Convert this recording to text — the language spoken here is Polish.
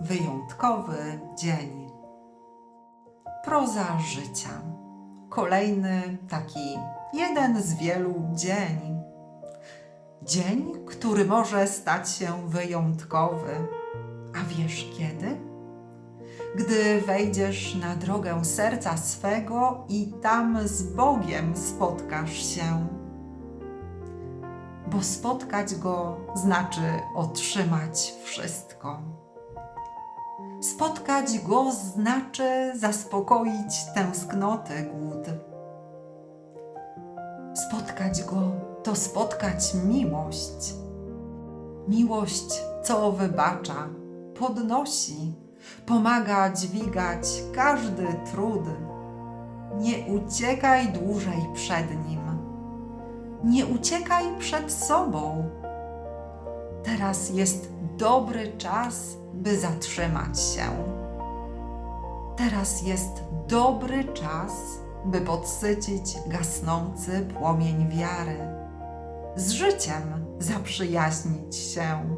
wyjątkowy dzień. Proza życia. Kolejny taki jeden z wielu dzień. Dzień, który może stać się wyjątkowy. A wiesz kiedy? Gdy wejdziesz na drogę serca swego i tam z Bogiem spotkasz się. Bo spotkać Go znaczy otrzymać wszystko. Spotkać Go znaczy zaspokoić tęsknoty, głód. Spotkać Go to spotkać miłość. Miłość, co wybacza, podnosi, pomaga dźwigać każdy trud. Nie uciekaj dłużej przed Nim. Nie uciekaj przed sobą. Teraz jest dobry czas, by zatrzymać się. Teraz jest dobry czas, by podsycić gasnący płomień wiary. Z życiem zaprzyjaźnić się